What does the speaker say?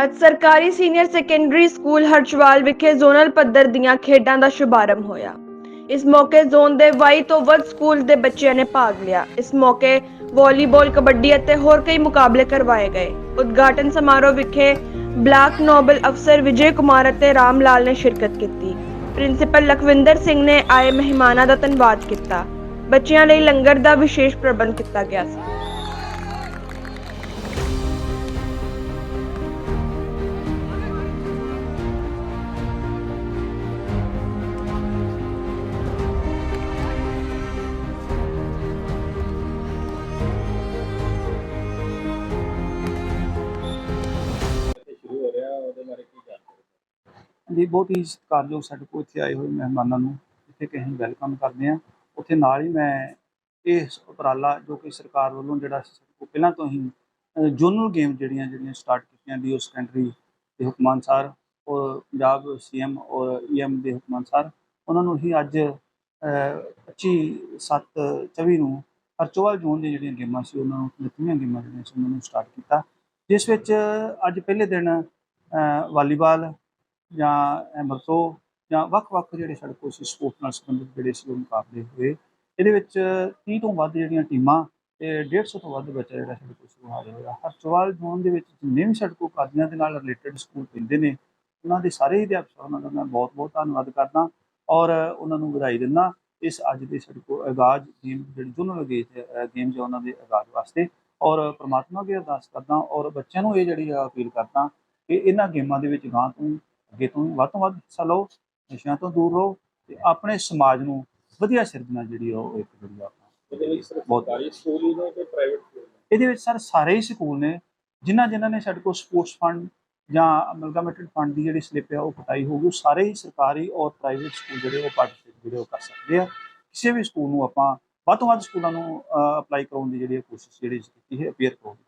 ਅੱਜ ਸਰਕਾਰੀ senior secondary school Harchowal ਵਿਖੇ ਜ਼ੋਨਲ ਪੱਧਰ ਦੀਆਂ ਖੇਡਾਂ ਦਾ ਸ਼ੁਭਾਰੰਭ ਹੋਇਆ। ਇਸ ਮੌਕੇ ਜ਼ੋਨ ਦੇ 22 ਤੋਂ ਵੱਧ ਸਕੂਲ ਦੇ ਬੱਚਿਆਂ ਨੇ ਭਾਗ ਲਿਆ। ਇਸ ਮੌਕੇ ਵਾਲੀਬਾਲ, ਕਬੱਡੀ ਅਤੇ ਹੋਰ ਕਈ ਮੁਕਾਬਲੇ ਕਰਵਾਏ ਗਏ। ਉਦਘਾਟਨ ਸਮਾਰੋਹ ਵਿਖੇ ਬਲਾਕ ਨੋਬਲ ਅਫਸਰ ਵਿਜੇ ਕੁਮਾਰ ਅਤੇ ਰਾਮ ਲਾਲ ਨੇ ਸ਼ਿਰਕਤ ਕੀਤੀ। ਪ੍ਰਿੰਸੀਪਲ ਲਖਵਿੰਦਰ ਸਿੰਘ ਨੇ ਆਏ ਮਹਿਮਾਨਾਂ ਦਾ ਧੰਨਵਾਦ ਕੀਤਾ। ਬੱਚਿਆਂ ਲਈ ਲੰਗਰ ਦਾ ਵਿਸ਼ੇਸ਼ ਪ੍ਰਬੰਧ ਕੀਤਾ ਗਿਆ ਸੀ। ਜੀ ਬਹੁਤ ਹੀ ਸਤਿਕਾਰਯੋਗ ਸਾਡੇ ਕੋਲ ਇੱਥੇ ਆਏ ਹੋਏ ਮਹਿਮਾਨਾਂ ਨੂੰ ਇੱਥੇ ਕਿ ਅਸੀਂ ਵੈਲਕਮ ਕਰਦੇ ਹਾਂ। ਉੱਥੇ ਨਾਲ ਹੀ ਮੈਂ ਇਹ ਉਪਰਾਲਾ ਜੋ ਕਿ ਸਰਕਾਰ ਵੱਲੋਂ ਜਿਹੜਾ ਪਹਿਲਾਂ ਤੋਂ ਹੀ ਜੋਨਲ ਗੇਮ ਜਿਹੜੀਆਂ ਜਿਹੜੀਆਂ ਸਟਾਰਟ ਕੀਤੀਆਂ ਡੀਓ ਸੈਕੰਡਰੀ ਦੇ ਹੁਕਮ ਅਨੁਸਾਰ ਔਰ ਪੰਜਾਬ ਸੀਐਮ ਔਰ ਈਐਮ ਦੇ ਹੁਕਮ ਅਨੁਸਾਰ, ਉਹਨਾਂ ਨੂੰ ਹੀ ਅੱਜ 25 7 24 ਨੂੰ ਹਰਚੋਵਾਲ ਜ਼ੋਨ ਦੀਆਂ ਜਿਹੜੀਆਂ ਗੇਮਾਂ ਸੀ, ਉਹਨਾਂ ਨੂੰ ਨਤੀਆਂ ਗੇਮਾਂ ਜਿਹੜੀਆਂ ਸੀ, ਉਹਨਾਂ ਨੂੰ ਸਟਾਰਟ ਕੀਤਾ। ਜਿਸ ਵਿੱਚ ਅੱਜ ਪਹਿਲੇ ਦਿਨ ਵਾਲੀਬਾਲ ਜਾਂ ਐਮਰਸੋ ਜਾਂ ਵੱਖ-ਵੱਖ ਜਿਹੜੇ ਸਾਡੇ ਕੋਲ ਸੀ ਸਪੋਰਟ ਨਾਲ ਸੰਬੰਧਿਤ ਜਿਹੜੇ ਸੀ ਉਹ ਮੁਕਾਬਲੇ ਹੋਏ। ਇਹਦੇ ਵਿੱਚ 30 ਤੋਂ ਵੱਧ ਜਿਹੜੀਆਂ ਟੀਮਾਂ ਤੇ 150 ਤੋਂ ਵੱਧ ਬੱਚਾ ਜਿਹੜਾ ਸਾਡੇ ਕੋਲ ਸੀ ਹਾਜ਼ਰ ਹੋਇਆ। ਹਰਚਵਾਲ ਜ਼ੋਨ ਦੇ ਵਿੱਚ ਜਿੰਨੇ ਵੀ ਸਾਡੇ ਕੋਲ ਕਾਦੀਆਂ ਦੇ ਨਾਲ ਰਿਲੇਟਡ ਸਕੂਲ ਪੈਂਦੇ ਨੇ, ਉਹਨਾਂ ਦੇ ਸਾਰੇ ਹੀ ਅਧਿਆਪਕਾਂ ਦਾ ਮੈਂ ਬਹੁਤ-ਬਹੁਤ ਧੰਨਵਾਦ ਕਰਦਾ ਔਰ ਉਹਨਾਂ ਨੂੰ ਵਧਾਈ ਦਿੰਦਾ ਇਸ ਅੱਜ ਦੇ ਸੜਕੋ ਆਗਾਜ਼ ਗੇਮ ਜਿਹੜੀ ਜੁਨਲ ਗੇਮ ਜੋ ਉਹਨਾਂ ਦੇ ਆਗਾਜ਼ ਵਾਸਤੇ। ਔਰ ਪ੍ਰਮਾਤਮਾ ਅੱਗੇ ਅਰਦਾਸ ਕਰਦਾ ਔਰ ਬੱਚਿਆਂ ਨੂੰ ਇਹ ਜਿਹੜੀ ਆ ਅਪੀਲ ਕਰਦਾ ਕਿ ਇਹਨਾਂ ਗੇਮਾਂ ਦੇ ਵਿੱਚ ਗਾਂ ਤੋਂ ਅੱਗੇ ਤੋਂ ਵੱਧ ਤੋਂ ਵੱਧ ਹਿੱਸਾ ਲਓ ਨਸ਼ਿਆਂ ਤੋਂ ਦੂਰ ਰਹੋ ਤੇ ਆਪਣੇ ਸਮਾਜ ਨੂੰ ਵਧੀਆ ਸਿਰਜਣਾ ਜਿਹੜੀ ਆ ਉਹ ਇੱਕ ਜਿਹੜੀ ਆ ਆਪਣਾ ਉਹਦੇ ਵਿੱਚ ਸਿਰਫ ਬਹੁਤ- ਸਰਕਾਰੀ ਸਕੂਲ ਨੇ ਕਿ ਪ੍ਰਾਈਵੇਟ ਸਕੂਲ ਨੇ? ਇਹਦੇ ਵਿੱਚ ਸਰ ਸਾਰੇ ਹੀ ਸਕੂਲ ਨੇ ਜਿਨ੍ਹਾਂ ਜਿਨ੍ਹਾਂ ਨੇ ਸਾਡੇ ਕੋਲ ਸਪੋਰਟਸ ਫੰਡ ਜਾਂ ਅਮਲਗਾਮੇਟਡ ਫੰਡ ਦੀ ਜਿਹੜੀ ਸਲਿੱਪ ਹੈ ਉਹ ਕਟਾਈ ਹੋਊਗੀ ਉਹ ਸਾਰੇ ਹੀ ਸਰਕਾਰੀ ਔਰ ਪ੍ਰਾਈਵੇਟ ਸਕੂਲ ਜਿਹੜੇ ਉਹ ਪਾਰਟਿਸਿਪੇਟ ਜਿਹੜੇ ਉਹ ਕਰ ਸਕਦੇ ਆ। ਕਿਸੇ ਵੀ ਸਕੂਲ ਨੂੰ ਆਪਾਂ ਵੱਧ ਤੋਂ ਵੱਧ ਸਕੂਲਾਂ ਨੂੰ ਅਪਲਾਈ ਕਰਾਉਣ ਦੀ ਜਿਹੜੀ ਕੋਸ਼ਿਸ਼ ਜਿਹੜੀ ਕੀਤੀ ਹੈ ਅਪੀਅਰ ਕਰਾਉਣ ਦੀ